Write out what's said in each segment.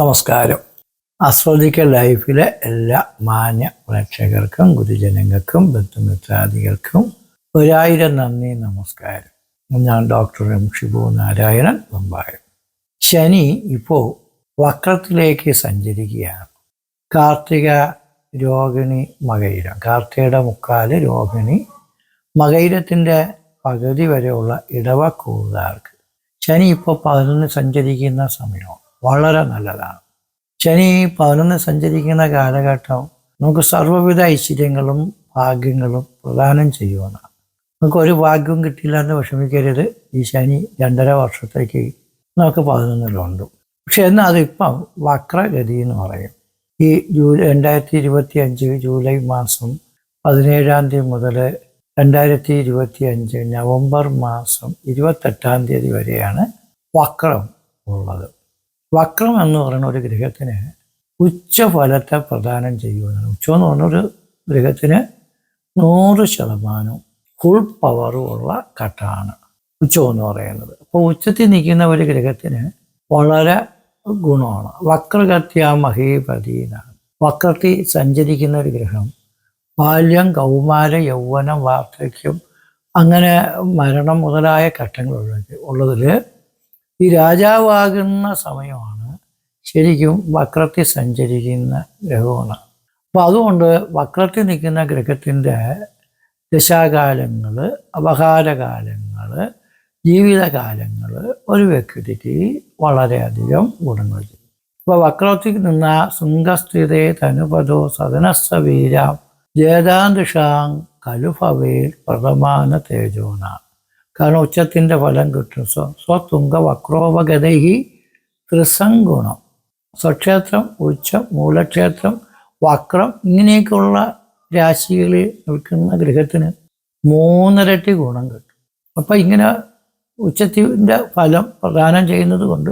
നമസ്കാരം. അസ്വദിക്ക ലൈഫിലെ എല്ലാ മാന്യ പ്രേക്ഷകർക്കും ഗുരുജനങ്ങൾക്കും ബന്ധുമിത്രാദികൾക്കും ഒരായിരം നന്ദി നമസ്കാരം. ഞാൻ ഡോക്ടർ എം. ഷിബു നാരായണൻ പമ്പായം ശനി ഇപ്പോൾ വക്രത്തിലേക്ക് സഞ്ചരിക്കുകയാണ്. കാർത്തിക രോഹിണി മകയിരം കാർത്തികയുടെ മുക്കാൽ രോഹിണി മകയിരത്തിന്റെ പകുതി വരെയുള്ള ഇടവക്കൂറുകാർക്ക് ശനി ഇപ്പോൾ പതിനൊന്ന് സഞ്ചരിക്കുന്ന സമയമാണ്. വളരെ നല്ലതാണ്. ശനി പതിനൊന്ന് സഞ്ചരിക്കുന്ന കാലഘട്ടം നമുക്ക് സർവവിധ ഐശ്വര്യങ്ങളും ഭാഗ്യങ്ങളും പ്രദാനം ചെയ്യുമെന്നാണ് നമുക്ക് ഒരു ഭാഗ്യവും കിട്ടിയില്ല എന്ന് വിഷമിക്കരുത്. ഈ ശനി രണ്ടര വർഷത്തേക്ക് നമുക്ക് പതിനൊന്നിലുണ്ട്. പക്ഷെ എന്നാൽ അതിപ്പം വക്രഗതി എന്ന് പറയും. ഈ ജൂലൈ രണ്ടായിരത്തി ഇരുപത്തി അഞ്ച് ജൂലൈ മാസം പതിനേഴാം തീയതി മുതൽ രണ്ടായിരത്തി ഇരുപത്തി അഞ്ച് നവംബർ മാസം ഇരുപത്തെട്ടാം തീയതി വരെയാണ് വക്രം ഉള്ളത്. വക്രം എന്ന് പറയുന്ന ഒരു ഗ്രഹത്തിന് ഉച്ചഫലത്തെ പ്രദാനം ചെയ്യുമെന്നാണ് ഉച്ച എന്ന് പറഞ്ഞൊരു ഗ്രഹത്തിന് നൂറ് ശതമാനം ഫുൾ പവറും ഉള്ള ഘട്ടമാണ് ഉച്ചം എന്ന് പറയുന്നത്. അപ്പോൾ ഉച്ചത്തിൽ നിൽക്കുന്ന ഒരു ഗ്രഹത്തിന് വളരെ ഗുണമാണ്. വക്രഗത്യ മഹീപതി എന്നാണ് വക്രത്തിൽ സഞ്ചരിക്കുന്ന ഒരു ഗ്രഹം ബാല്യം കൗമാര യൗവനം വാർദ്ധക്യം അങ്ങനെ മരണം മുതലായ ഘട്ടങ്ങളുള്ള ഉള്ളതിൽ ഈ രാജാവാകുന്ന സമയമാണ് ശരിക്കും വക്രത്തിൽ സഞ്ചരിക്കുന്ന ഗ്രഹമാണ്. അപ്പോൾ അതുകൊണ്ട് വക്രത്തിൽ നിൽക്കുന്ന ഗ്രഹത്തിന്റെ ദശാകാലങ്ങൾ അപഹാരകാലങ്ങൾ ജീവിതകാലങ്ങൾ ഒരു വ്യക്തിക്ക് വളരെയധികം ഗുണങ്ങൾ ചെയ്യും. അപ്പോൾ വക്രത്തിൽ നിന്ന ശൃംഗസ്ഥിതേ തനുപദോ സദനസ്സവീരാം ജേതാന്തിഷാം കലുഭവേൽ പ്രഥമാന തേജോന. കാരണം ഉച്ചത്തിന്റെ ഫലം കിട്ടും. സ്വ സ്വതുംഗ വക്രോപഗതൈഹി ത്രിസംഗുണം. സ്വക്ഷേത്രം ഉച്ചം മൂലക്ഷേത്രം വക്രം ഇങ്ങനെയൊക്കെയുള്ള രാശികളിൽ നിൽക്കുന്ന ഗ്രഹത്തിന് മൂന്നിരട്ടി ഗുണം കിട്ടും. അപ്പം ഇങ്ങനെ ഉച്ചത്തിന്റെ ഫലം പ്രദാനം ചെയ്യുന്നത് കൊണ്ട്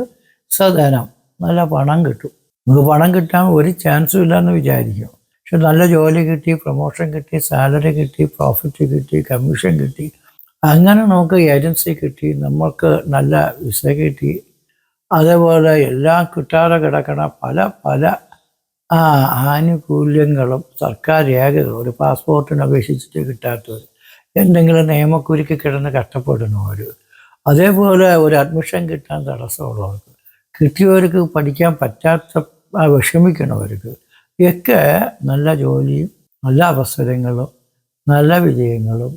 സധനം നല്ല പണം കിട്ടും. നമുക്ക് പണം കിട്ടാൻ ഒരു ചാൻസും ഇല്ലെന്ന് വിചാരിക്കും. പക്ഷെ നല്ല ജോലി കിട്ടി പ്രൊമോഷൻ കിട്ടി സാലറി കിട്ടി പ്രോഫിറ്റ് കിട്ടി കമ്മീഷൻ കിട്ടി അങ്ങനെ നമുക്ക് ഏജൻസി കിട്ടി നമ്മൾക്ക് നല്ല വിസ കിട്ടി. അതേപോലെ എല്ലാം കിട്ടാതെ കിടക്കണ പല പല ആനുകൂല്യങ്ങളും സർക്കാർ രേഖകൾ ഒരു പാസ്പോർട്ടിന് അപേക്ഷിച്ചിട്ട് കിട്ടാത്തവർ എന്തെങ്കിലും നിയമക്കുരുക്കി കിടന്ന് കഷ്ടപ്പെടുന്നവർ അതേപോലെ ഒരു അഡ്മിഷൻ കിട്ടാൻ തടസ്സമുള്ളവർക്ക് കിട്ടിയവർക്ക് പഠിക്കാൻ പറ്റാത്ത വിഷമിക്കണവർക്ക് ഒക്കെ നല്ല ജോലിയും നല്ല അവസരങ്ങളും നല്ല വിജയങ്ങളും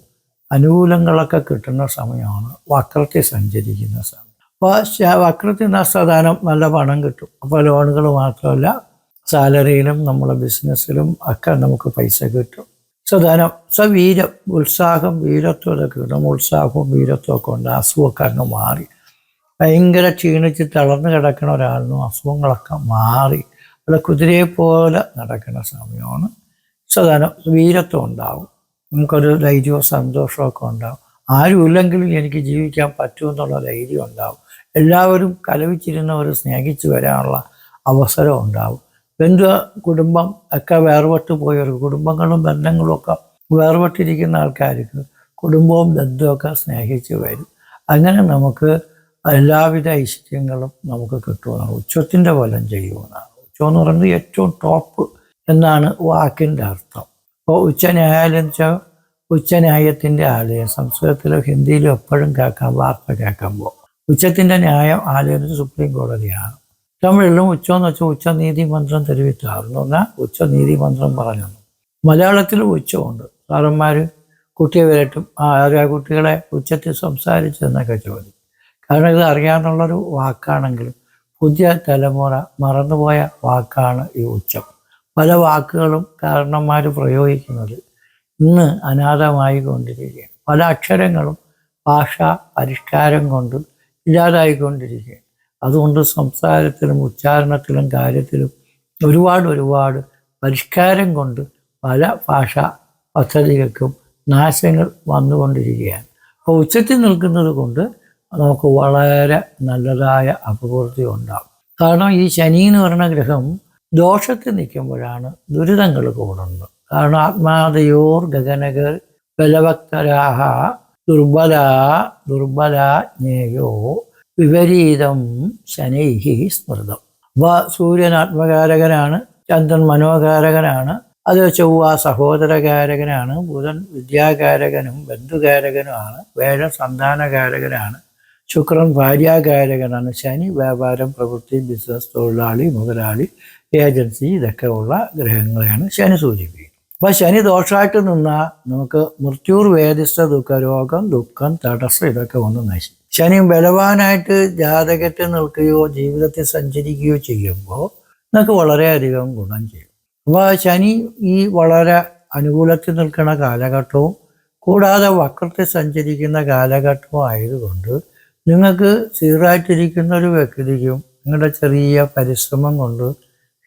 അനുകൂലങ്ങളൊക്കെ കിട്ടുന്ന സമയമാണ് വക്രത്തിൽ സഞ്ചരിക്കുന്ന സമയം. അപ്പോൾ വക്രത്തിൽ സാധാരണ നല്ല പണം കിട്ടും. അപ്പോൾ ലോണുകൾ മാത്രമല്ല സാലറിയിലും നമ്മളെ ബിസിനസ്സിലും ഒക്കെ നമുക്ക് പൈസ കിട്ടും. സദാനം സവീരം ഉത്സാഹം വീരത്വം ഇതൊക്കെ കിട്ടും. ഉത്സാഹവും വീരത്വം ഒക്കെ ഉണ്ട്. അസുഖമൊക്കെ അങ്ങ് മാറി. ഭയങ്കര ക്ഷീണിച്ച് തളർന്നു കിടക്കുന്ന ഒരാളിനും അസുഖങ്ങളൊക്കെ മാറി. അല്ല കുതിരയെ പോലെ നടക്കുന്ന സമയമാണ്. സദാനം വീരത്വം ഉണ്ടാവും. നമുക്കൊരു ധൈര്യവും സന്തോഷവും ഒക്കെ ഉണ്ടാവും. ആരുമില്ലെങ്കിലും എനിക്ക് ജീവിക്കാൻ പറ്റുമെന്നുള്ള ധൈര്യം ഉണ്ടാവും. എല്ലാവരും കലവിച്ചിരുന്നവർ സ്നേഹിച്ചു വരാനുള്ള അവസരം ഉണ്ടാവും. ബന്ധു കുടുംബം ഒക്കെ വേർപെട്ട് പോയവർക്ക് കുടുംബങ്ങളും ബന്ധങ്ങളും ഒക്കെ വേർപെട്ടിരിക്കുന്ന ആൾക്കാർക്ക് കുടുംബവും ബന്ധുവൊക്കെ സ്നേഹിച്ച് വരും. അങ്ങനെ നമുക്ക് എല്ലാവിധ ഐശ്വര്യങ്ങളും നമുക്ക് കിട്ടുമെന്നാണ്. ഉച്ചത്തിന്റെ ഫലം ചെയ്യുമെന്നാണ്. ഉച്ചം എന്ന് പറയുന്നത് ഏറ്റവും ടോപ്പ് എന്നാണ് വാക്കിന്റെ അർത്ഥം. അപ്പോൾ ഉച്ചന്യായാലയം എന്ന് വെച്ചാൽ ഉച്ചന്യായത്തിന്റെ ആലയം സംസ്കൃതത്തിലോ ഹിന്ദിയിലോ എപ്പോഴും കേൾക്കാം വാർത്ത കേൾക്കുമ്പോൾ ഉച്ചത്തിന്റെ ന്യായം ആലയം സുപ്രീം കോടതിയാണ്. തമിഴിലും ഉച്ചം എന്ന് വെച്ചാൽ ഉച്ചനീതി മന്ത്രം തെരുവിത്താറ് എന്ന് പറഞ്ഞാൽ ഉച്ചനീതി മന്ത്രം പറഞ്ഞു മലയാളത്തിലും ഉച്ചമുണ്ട്. സാറന്മാർ കുട്ടിയെ വരട്ടും ആ കുട്ടികളെ ഉച്ചത്തിൽ സംസാരിച്ചെന്നൊക്കെ ചോദിക്കും. കാരണം ഇത് അറിയാമെന്നുള്ളൊരു വാക്കാണെങ്കിലും പുതിയ തലമുറ മറന്നുപോയ വാക്കാണ് ഈ ഉച്ചം. പല വാക്കുകളും കാരണന്മാർ പ്രയോഗിക്കുന്നത് ഇന്ന് അനാഥമായി കൊണ്ടിരിക്കുകയാണ് പല അക്ഷരങ്ങളും ഭാഷ പരിഷ്കാരം കൊണ്ട് ഇല്ലാതായിക്കൊണ്ടിരിക്കുകയാണ്. അതുകൊണ്ട് സംസാരത്തിലും ഉച്ചാരണത്തിലും കാര്യത്തിലും ഒരുപാട് ഒരുപാട് പരിഷ്കാരം കൊണ്ട് പല ഭാഷ പദ്ധതികൾക്കും നാശങ്ങൾ വന്നുകൊണ്ടിരിക്കുകയാണ്. അപ്പോൾ ഉച്ചത്തിൽ നിൽക്കുന്നത് കൊണ്ട് നമുക്ക് വളരെ നല്ലതായ അഭിവൃദ്ധി ഉണ്ടാകും. കാരണം ഈ ശനി എന്ന് പറയുന്ന ഗ്രഹം ദോഷത്തിൽ നിൽക്കുമ്പോഴാണ് ദുരിതങ്ങൾ കൂടുന്നത്. കാരണം ആത്മാതയോർ ഗഗനകർ ബലഭക്തരാഹ ദുർബല ദുർബല ജ്ഞേയോ വിപരീതം ശനൈഹി സ്മൃതം. അപ്പോൾ സൂര്യൻ ആത്മകാരകനാണ് ചന്ദ്രൻ മനോകാരകനാണ് അത് ചൊവ്വ സഹോദരകാരകനാണ് ബുധൻ വിദ്യാകാരകനും ബന്ധുകാരകനുമാണ് വേഴ സന്താനകാരകനാണ്. ശുക്രൻ ഭാര്യാകാരകനാണ് ശനി വ്യാപാരം പ്രവൃത്തി ബിസിനസ് തൊഴിലാളി മുതലാളി ഏജൻസി ഇതൊക്കെ ഉള്ള ഗ്രഹങ്ങളെയാണ് ശനി സൂചിപ്പിക്കുന്നത്. അപ്പോൾ ശനി ദോഷമായിട്ട് നിന്നാൽ നമുക്ക് മൃത്യൂർ വേദിസ്ഥ ദുഃഖ രോഗം ദുഃഖം തടസ്സം ഇതൊക്കെ ഒന്ന് നശിക്കും. ശനി ബലവാനായിട്ട് ജാതകത്തിൽ നിൽക്കുകയോ ജീവിതത്തിൽ സഞ്ചരിക്കുകയോ ചെയ്യുമ്പോൾ നമുക്ക് വളരെയധികം ഗുണം ചെയ്യും. അപ്പോൾ ശനി ഈ വളരെ അനുകൂലത്തിൽ നിൽക്കുന്ന കാലഘട്ടവും കൂടാതെ വക്രത്തിൽ സഞ്ചരിക്കുന്ന കാലഘട്ടവും ആയതുകൊണ്ട് നിങ്ങൾക്ക് സീറായിട്ടിരിക്കുന്ന ഒരു വ്യക്തിക്കും നിങ്ങളുടെ ചെറിയ പരിശ്രമം കൊണ്ട്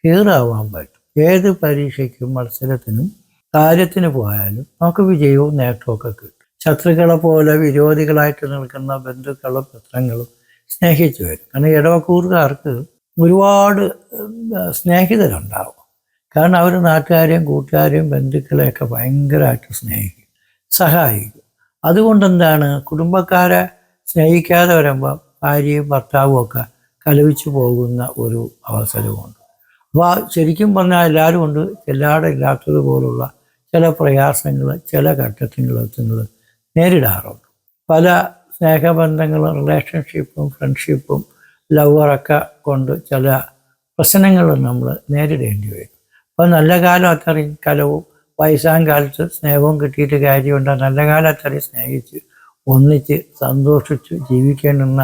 ഹീറാവാൻ പറ്റും. ഏത് പരീക്ഷയ്ക്കും മത്സരത്തിനും കാര്യത്തിന് പോയാലും നമുക്ക് വിജയവും നേട്ടവും ഒക്കെ കിട്ടും. ശത്രുക്കളെ പോലെ വിരോധികളായിട്ട് നിൽക്കുന്ന ബന്ധുക്കളും മിത്രങ്ങളും സ്നേഹിച്ചു വരും. കാരണം ഇടവക്കൂറുകാർക്ക് ഒരുപാട് സ്നേഹിതരുണ്ടാവും. കാരണം അവർ നാട്ടുകാരെയും കൂട്ടുകാരെയും ബന്ധുക്കളെയൊക്കെ ഭയങ്കരമായിട്ട് സ്നേഹിക്കും സഹായിക്കും. അതുകൊണ്ട് എന്താണ് കുടുംബക്കാരെ സ്നേഹിക്കാതെ വരുമ്പോൾ ഭാര്യയും ഭർത്താവും ഒക്കെ കലവിച്ചു പോകുന്ന ഒരു അവസരമുണ്ട്. അപ്പോൾ ശരിക്കും പറഞ്ഞാൽ എല്ലാവരും ഉണ്ട്. എല്ലാവരും ഇല്ലാത്തതുപോലുള്ള ചില പ്രയാസങ്ങൾ ചില ഘട്ടത്തിലെത്തുകൾ നേരിടാറുണ്ട്. പല സ്നേഹബന്ധങ്ങളും റിലേഷൻഷിപ്പും ഫ്രണ്ട്ഷിപ്പും ലവറൊക്കെ കൊണ്ട് ചില പ്രശ്നങ്ങൾ നമ്മൾ നേരിടേണ്ടി വരും. അപ്പോൾ നല്ല കാലം അത്രയും കലവും വയസ്സാം കാലത്ത് സ്നേഹവും കിട്ടിയിട്ട് കാര്യമുണ്ട് നല്ല കാലം അത്രയും സ്നേഹിച്ച് ഒന്നിച്ച് സന്തോഷിച്ച് ജീവിക്കേണ്ടുന്ന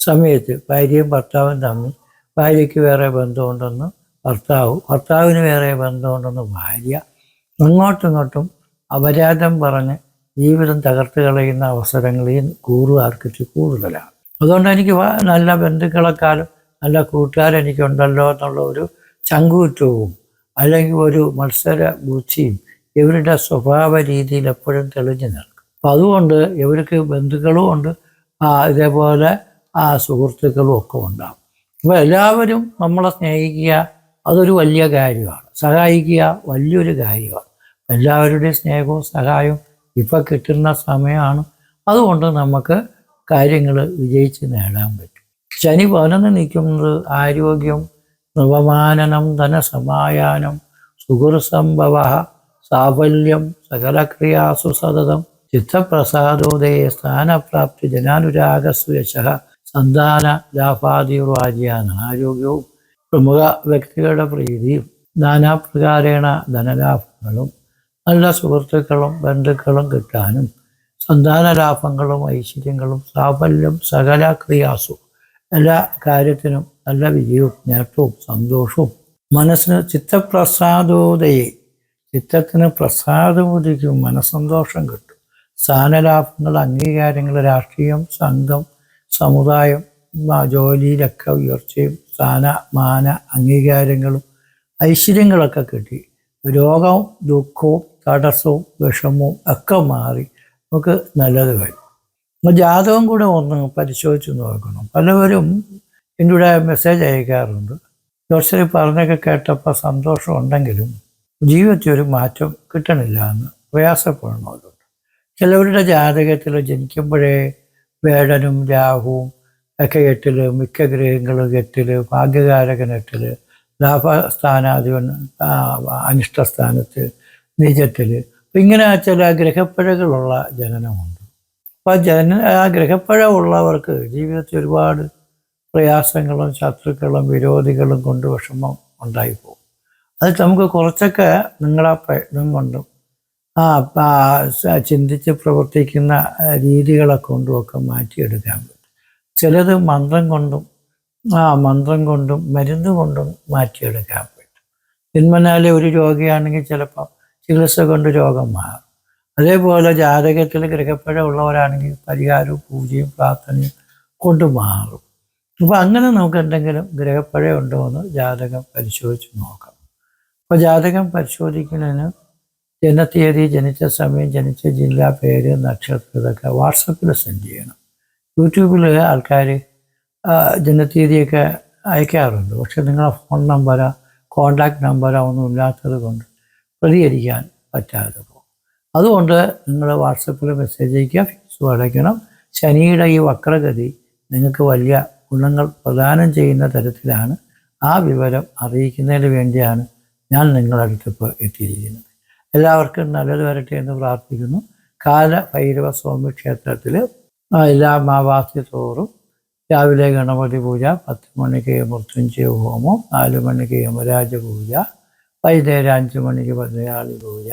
സമയത്ത് ഭാര്യയും ഭർത്താവും തമ്മിൽ ഭാര്യയ്ക്ക് വേറെ ബന്ധമുണ്ടെന്ന് ഭർത്താവ് ഭർത്താവിന് വേറെ ബന്ധമുണ്ടെന്ന് ഭാര്യ അങ്ങോട്ടും ഇങ്ങോട്ടും അപരാധം പറഞ്ഞ് ജീവിതം തകർത്ത് കളയുന്ന അവസരങ്ങൾ ഈ കൂറുകാർക്ക് കൂടുതലാണ്. അതുകൊണ്ട് എനിക്ക് നല്ല ബന്ധുക്കളെക്കാളും നല്ല കൂട്ടുകാരെനിക്കുണ്ടല്ലോ എന്നുള്ള ഒരു ചങ്കൂറ്റവും അല്ലെങ്കിൽ ഒരു മത്സര ബുദ്ധിയും ഇവരുടെ സ്വഭാവ രീതിയിൽ എപ്പോഴും തെളിഞ്ഞു നിൽക്കും. അപ്പം അതുകൊണ്ട് ഇവർക്ക് ബന്ധുക്കളും ഉണ്ട്. ഇതേപോലെ സുഹൃത്തുക്കളും ഒക്കെ ഉണ്ടാകും അപ്പോൾ എല്ലാവരും നമ്മളെ സ്നേഹിക്കുക അതൊരു വലിയ കാര്യമാണ്. സഹായിക്കുക വലിയൊരു കാര്യമാണ്. എല്ലാവരുടെയും സ്നേഹവും സഹായവും ഇപ്പം കിട്ടുന്ന സമയമാണ്. അതുകൊണ്ട് നമുക്ക് കാര്യങ്ങൾ വിജയിച്ച് നേടാൻ പറ്റും. ശനി പതിനൊന്ന് നിൽക്കുന്നത് ആരോഗ്യം നവമാനനം ധനസമായാനം സുഹൃസംഭവ സാഫല്യം സകലക്രിയാസു സതതം ചിത്തപ്രസാദോദയ സ്ഥാനപ്രാപ്തി ജനാനുരാഗസ്വശ സന്താന ലാഭാദിവാര്യാണ് ആരോഗ്യവും പ്രമുഖ വ്യക്തികളുടെ പ്രീതിയും നാനാപ്രകാരേണ ധനലാഭങ്ങളും നല്ല സുഹൃത്തുക്കളും ബന്ധുക്കളും കിട്ടാനും സന്താന ലാഭങ്ങളും ഐശ്വര്യങ്ങളും സാഫല്യം സകല ക്രിയാസും എല്ലാ കാര്യത്തിനും നല്ല വിജയവും നേട്ടവും സന്തോഷവും. മനസ്സിന് ചിത്തപ്രസാദോദയെ ചിത്തത്തിന് പ്രസാദം ഉദിക്കും മനസ്സന്തോഷം കിട്ടും. സ്ഥാനലാഭങ്ങൾ അംഗീകാരങ്ങൾ രാഷ്ട്രീയം സംഘം സമുദായം ജോലിയിലൊക്കെ ഉയർച്ചയും സ്ഥാന മാന അംഗീകാരങ്ങളും ഐശ്വര്യങ്ങളൊക്കെ കിട്ടി. രോഗവും ദുഃഖവും തടസ്സവും വിഷമവും ഒക്കെ മാറി നമുക്ക് നല്ലത് അപ്പോൾ ജാതകം കൂടെ ഒന്ന് പരിശോധിച്ച് നോക്കണം. പലവരും എന്റെ മെസ്സേജ് അയക്കാറുണ്ട്. ജോത്സരി പറഞ്ഞൊക്കെ കേട്ടപ്പോൾ സന്തോഷമുണ്ടെങ്കിലും ജീവിതത്തിൽ ഒരു മാറ്റം കിട്ടണില്ല എന്ന് പ്രയാസപ്പെടുന്നവരുണ്ട് ചിലവരുടെ ജാതകത്തിൽ ജനിക്കുമ്പോഴേ വേടനും രാഹുവും ഒക്കെ എട്ടിൽ മിക്ക ഗ്രഹങ്ങളും എട്ടിൽ ഭാഗ്യകാരകൻ എട്ടിൽ ലാഭസ്ഥാനാധിപൻ അനിഷ്ടസ്ഥാനത്ത് നിജത്തിൽ ഇങ്ങനെ ചില ഗ്രഹപ്പിഴകളുള്ള ജനനമുണ്ട്. അപ്പോൾ ജന ആ ഗ്രഹപ്പിഴ ഉള്ളവർക്ക് ജീവിതത്തിൽ ഒരുപാട് പ്രയാസങ്ങളും ശത്രുക്കളും വിരോധികളും കൊണ്ട് വിഷമം ഉണ്ടായിപ്പോകും. അത് നമുക്ക് കുറച്ചൊക്കെ നിങ്ങളെ പ്രയത്നം കൊണ്ടും ചിന്തിച്ച് പ്രവർത്തിക്കുന്ന രീതികളെ കൊണ്ടും ഒക്കെ മാറ്റിയെടുക്കാൻ പറ്റും. ചിലത് മന്ത്രം കൊണ്ടും ആ മന്ത്രം കൊണ്ടും മരുന്ന് കൊണ്ടും മാറ്റിയെടുക്കാൻ പറ്റും. ജന്മനാലെ ഒരു രോഗിയാണെങ്കിൽ ചിലപ്പോൾ ചികിത്സ കൊണ്ട് രോഗം മാറും. അതേപോലെ ജാതകത്തിൽ ഗ്രഹപ്പിഴ ഉള്ളവരാണെങ്കിൽ പരിഹാരവും പൂജയും പ്രാർത്ഥനയും കൊണ്ട് മാറും. അപ്പോൾ അങ്ങനെ നമുക്ക് എന്തെങ്കിലും ഗ്രഹപ്പഴം ഉണ്ടോ എന്ന് ജാതകം പരിശോധിച്ച് നോക്കാം. അപ്പോൾ ജാതകം പരിശോധിക്കുന്നതിന് ജനതീയതി ജനിച്ച സമയം ജനിച്ച ജില്ല പേര് നക്ഷത്രം ഇതൊക്കെ വാട്സപ്പിൽ സെൻഡ് ചെയ്യണം. യൂട്യൂബിൽ ആൾക്കാർ ജനതീയതിയൊക്കെ അയക്കാറുണ്ട്. പക്ഷെ നിങ്ങളുടെ ഫോൺ നമ്പരോ കോണ്ടാക്ട് നമ്പരോ ഒന്നും ഇല്ലാത്തത് കൊണ്ട് പ്രതികരിക്കാൻ പറ്റാതെ പോകും. അതുകൊണ്ട് നിങ്ങൾ വാട്സപ്പിൽ മെസ്സേജ് അയക്കുക ഫീസ് അടയ്ക്കണം. ശനിയുടെ ഈ വക്രഗതി നിങ്ങൾക്ക് വലിയ ഗുണങ്ങൾ പ്രദാനം ചെയ്യുന്ന തരത്തിലാണ് ആ വിവരം അറിയിക്കുന്നതിന് വേണ്ടിയാണ് ഞാൻ നിങ്ങളടുത്തിപ്പോൾ എത്തിയിരിക്കുന്നത്. എല്ലാവർക്കും നല്ലത് വരട്ടെ എന്ന് പ്രാർത്ഥിക്കുന്നു. കാല ഭൈരവ സ്വാമി ക്ഷേത്രത്തിൽ എല്ലാ മാവാസി തോറും രാവിലെ ഗണപതി പൂജ പത്ത് മണിക്ക് മൃത്യുഞ്ജയ ഹോമം നാല് മണിക്ക് യമരാജ പൂജ വൈകുന്നേരം അഞ്ച് മണിക്ക് പതിനാല് പൂജ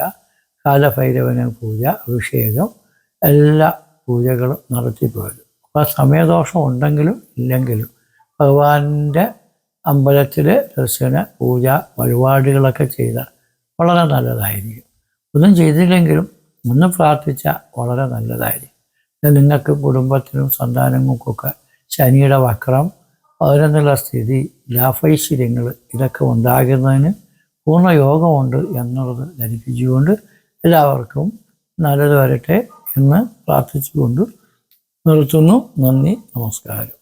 കാലഭൈരവന പൂജ അഭിഷേകം എല്ലാ പൂജകളും നടത്തിപ്പോരും അപ്പോൾ സമയദോഷം ഉണ്ടെങ്കിലും ഇല്ലെങ്കിലും ഭഗവാന്റെ അമ്പലത്തിൽ ദർശന പൂജ വഴിപാടുകളൊക്കെ ചെയ്താൽ വളരെ നല്ലതായിരിക്കും. ഒന്നും ചെയ്തില്ലെങ്കിലും ഒന്ന് പ്രാർത്ഥിച്ചാൽ വളരെ നല്ലതായിരിക്കും. നിങ്ങൾക്ക് കുടുംബത്തിനും സന്താനങ്ങൾക്കൊക്കെ ശനിയുടെ വക്രം അതിനെന്നുള്ള സ്ഥിതി ലാഭൈശ്വര്യങ്ങൾ ഇതൊക്കെ ഉണ്ടാകുന്നതിന് പൂർണ യോഗമുണ്ട് എന്നുള്ളത് ധരിപ്പിച്ചുകൊണ്ട് എല്ലാവർക്കും നല്ലത് വരട്ടെ എന്ന് പ്രാർത്ഥിച്ചുകൊണ്ട് നിർത്തുന്നു. നന്ദി നമസ്കാരം.